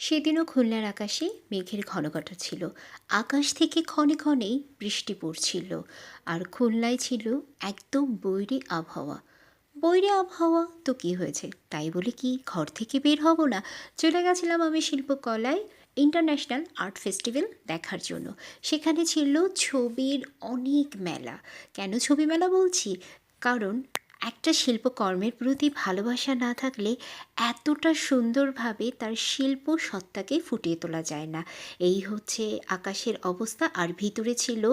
সেদিনও খুলনার আকাশে মেঘের ঘনঘটা ছিল। আকাশ থেকে ক্ষণে ক্ষণেই বৃষ্টি পড়ছিল। আর খুলনায় ছিল একদম বৈরী আবহাওয়া। বৈরে আবহাওয়া তো কী হয়েছে? তাই বলে কি ঘর থেকে বের হব না? চলে গেছিলাম আমি শিল্পকলায় ইন্টারন্যাশনাল আর্ট ফেস্টিভ্যাল দেখার জন্য। সেখানে ছিল ছবির অনেক মেলা। কেন ছবি মেলা বলছি? কারণ একটা শিল্পকর্মের প্রতি ভালোবাসা না থাকলে এতটা সুন্দরভাবে তার শিল্প সত্তাকে ফুটিয়ে তোলা যায় না। এই হচ্ছে আকাশের অবস্থা, আর ভিতরে ছিল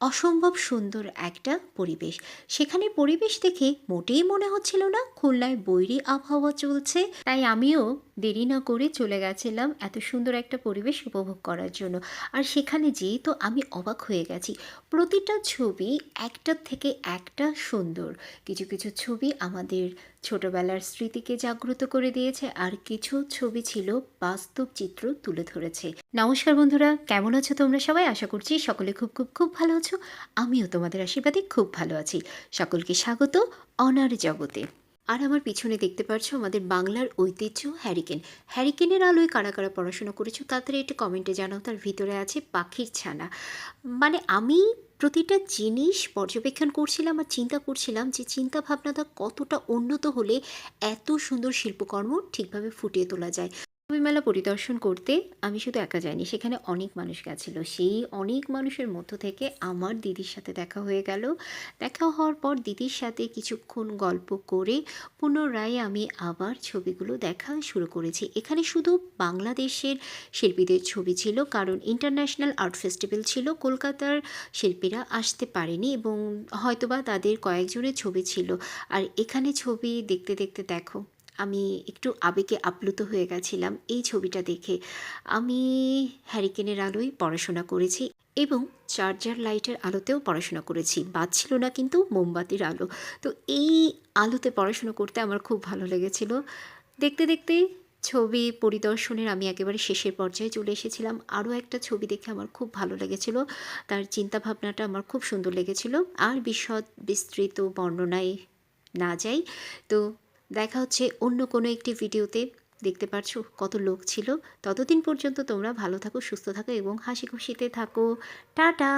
অসম্ভব সুন্দর একটা পরিবেশ। সেখানে পরিবেশ দেখে মোটেই মনে হচ্ছিল না খুলনায় বৈরী আবহাওয়া চলছে। তাই আমিও দেরি না করে চলে গেছিলাম এত সুন্দর একটা পরিবেশ উপভোগ করার জন্য। আর সেখানে যেয়ে তো আমি অবাক হয়ে গেছি। প্রতিটা ছবি একটার থেকে একটা সুন্দর। কিছু কিছু ছবি আমাদের ছোটবেলার স্মৃতিকে জাগ্রত করে দিয়েছে আর কিছু ছবি ছিল বাস্তব চিত্র তুলে ধরেছে। নমস্কার বন্ধুরা, কেমন আছো তোমরা সবাই? আশা করছি সকলে খুব খুব খুব ভালো আছো আমিও তোমাদের আশীর্বাদে খুব ভালো আছি। সকলকে স্বাগত অনার জগতে। আর আমার পিছনে দেখতে পাচ্ছ আমাদের বাংলার ঐতিহ্য হ্যারিকেন। হ্যারিকেনের আলোয় কারা কারা পড়াশোনা করেছ তাড়াতাড়ি একটু কমেন্টে জানাও, তার ভিতরে আছে পাখির ছানা। মানে আমি প্রতিটা জিনিস পর্যবেক্ষণ করছিলাম আর চিন্তা করছিলাম যে চিন্তা ভাবনাটা কতটা উন্নত হলে এত সুন্দর শিল্পকর্ম ঠিকভাবে ফুটিয়ে তোলা যায়। মেলা পরিদর্শন করতে আমি শুধু একা যাইনি, সেখানে অনেক মানুষ গেছিল। সেই অনেক মানুষের মধ্য থেকে আমার দিদির সাথে দেখা হয়ে গেল। দেখা হওয়ার পর দিদির সাথে কিছুক্ষণ গল্প করে পুনরায় আমি আবার ছবিগুলো দেখা শুরু করেছি। এখানে শুধু বাংলাদেশের শিল্পীদের ছবি ছিল, কারণ ইন্টারন্যাশনাল আর্ট ফেস্টিভ্যাল ছিল, কলকাতার শিল্পীরা আসতে পারেনি এবং হয়তোবা তাদের কয়েকজনের ছবি ছিল। আর এখানে ছবি দেখতে দেখতে দেখো আমি একটু আবেগে আপ্লুত হয়ে গেছিলাম এই ছবিটা দেখে। আমি হ্যারিকেনের আলোয় পড়াশোনা করেছি এবং চার্জার লাইটের আলোতেও পড়াশোনা করেছি। বাদ ছিল না কিন্তু মোমবাতির আলো। তো এই আলোতে পড়াশোনা করতে আমার খুব ভালো লেগেছিল। দেখতে দেখতে ছবি পরিদর্শনের আমি একেবারে শেষের পর্যায়ে চলে এসেছিলাম। আরও একটা ছবি দেখে আমার খুব ভালো লেগেছিল। তার চিন্তাভাবনাটা আমার খুব সুন্দর লেগেছিল। আর বিশদ বিস্তৃত বর্ণনায় না যাই। তো দেখা হচ্ছে অন্য কোনো একটি ভিডিওতে। দেখতে পাচ্ছ কত লোক ছিল। ততদিন পর্যন্ত তোমরা ভালো থাকো, সুস্থ থাকো এবং হাসি খুশিতে থাকো। টাটা!